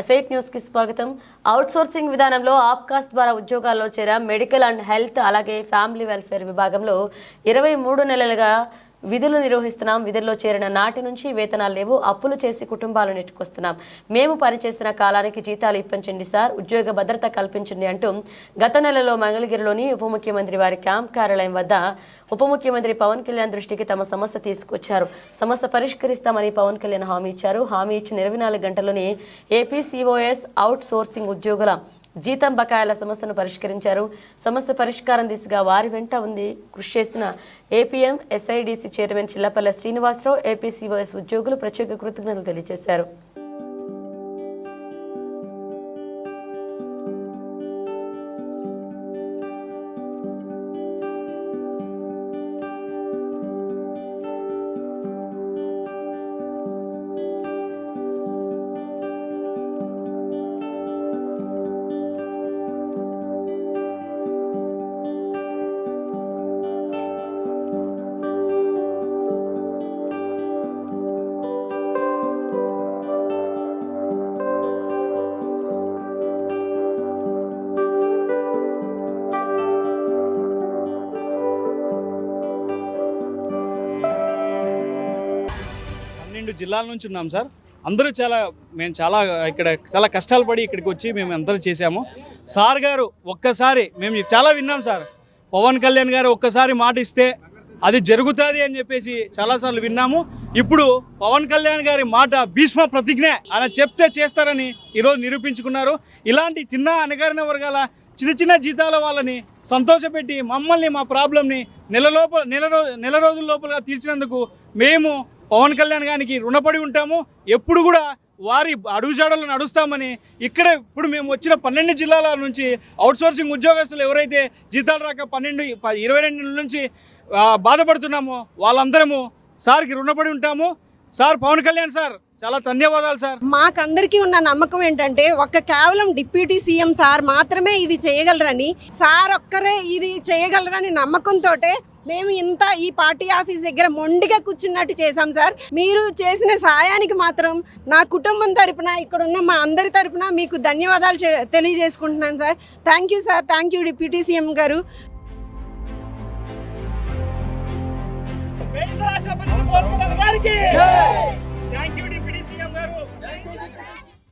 అసైట్ న్యూస్కి స్వాగతం. అవుట్సోర్సింగ్ విధానంలో ఆప్కాస్ట్ ద్వారా ఉద్యోగాల్లో చేరా. మెడికల్ అండ్ హెల్త్ అలాగే ఫ్యామిలీ వెల్ఫేర్ విభాగంలో ఇరవై మూడు నెలలుగా విధులు నిర్వహిస్తున్నాం విధుల్లో చేరిన నాటి నుంచి వేతనాలు లేవు అప్పులు చేసి కుటుంబాలు నెట్టుకొస్తున్నాం. మేము పనిచేసిన కాలానికి జీతాలు ఇప్పించండి సార్ ఉద్యోగ భద్రత కల్పించండి అంటూ గత నెలలో మంగళగిరిలోని ఉప ముఖ్యమంత్రి వారి క్యాంప్ కార్యాలయం వద్ద ఉప ముఖ్యమంత్రి పవన్ కళ్యాణ్ దృష్టికి తమ సమస్య తీసుకొచ్చారు. సమస్య పరిష్కరిస్తామని పవన్ కళ్యాణ్ హామీ ఇచ్చారు. హామీ ఇచ్చిన ఇరవై నాలుగు గంటల్లోనే ఏపీ సిఓఎస్ అవుట్ సోర్సింగ్ ఉద్యోగుల జీతం బకాయిల సమస్యను పరిష్కరించారు. సమస్య పరిష్కారం దిశగా వారి వెంట ఉంది. కృషి చేసిన APM SIDC chairman Chillapalli Srinivasarao APCOS ఉద్యోగులు ప్రత్యేక కృతజ్ఞతలు తెలియజేశారు. జిల్లాల నుంచి ఉన్నాం సార్. అందరూ చాలా మేము చాలా ఇక్కడ చాలా కష్టాలు పడి ఇక్కడికి వచ్చి మేము అందరూ చేశాము. సార్ గారు ఒక్కసారి మేము చాలా విన్నాం సార్. పవన్ కళ్యాణ్ గారు ఒక్కసారి మాట ఇస్తే అది జరుగుతుంది అని చెప్పేసి చాలాసార్లు విన్నాము. ఇప్పుడు పవన్ కళ్యాణ్ గారి మాట భీష్మ ప్రతిజ్ఞ ఆయన చెప్తే చేస్తారని ఈరోజు నిరూపించుకున్నారు. ఇలాంటి చిన్న అనగారిన వర్గాల చిన్న చిన్న జీతాల వాళ్ళని సంతోషపెట్టి మమ్మల్ని మా ప్రాబ్లంని నెల లోపల నెల రోజు నెల రోజుల లోపల తీర్చినందుకు మేము పవన్ కళ్యాణ్ గారికి రుణపడి ఉంటాము. ఎప్పుడు కూడా వారి అడుగుజాడలు నడుస్తామని ఇక్కడ ఇప్పుడు మేము వచ్చిన పన్నెండు జిల్లాల నుంచి అవుట్సోర్సింగ్ ఉద్యోగస్తులు ఎవరైతే జీతాలు రాక పన్నెండు ఇరవై రెండు నుంచి బాధపడుతున్నామో వాళ్ళందరము సార్కి రుణపడి ఉంటాము. సార్ పవన్ కళ్యాణ్ సార్ చాలా ధన్యవాదాలు సార్. మాకందరికీ ఉన్న నమ్మకం ఏంటంటే ఒక్క కేవలం డిప్యూటీ సీఎం సార్ మాత్రమే ఇది చేయగలరని సార్ ఒక్కరే ఇది చేయగలరని నమ్మకంతో మేము ఇంత ఈ పార్టీ ఆఫీస్ దగ్గర మొండిగా కూర్చున్నట్టు చేశాం సార్. మీరు చేసిన సహాయానికి మాత్రం నా కుటుంబం తరపున ఇక్కడ ఉన్న మా అందరి తరపున మీకు ధన్యవాదాలు తెలియజేసుకుంటున్నాను sir. Thank you sir thank you deputy CM గారు. గారికి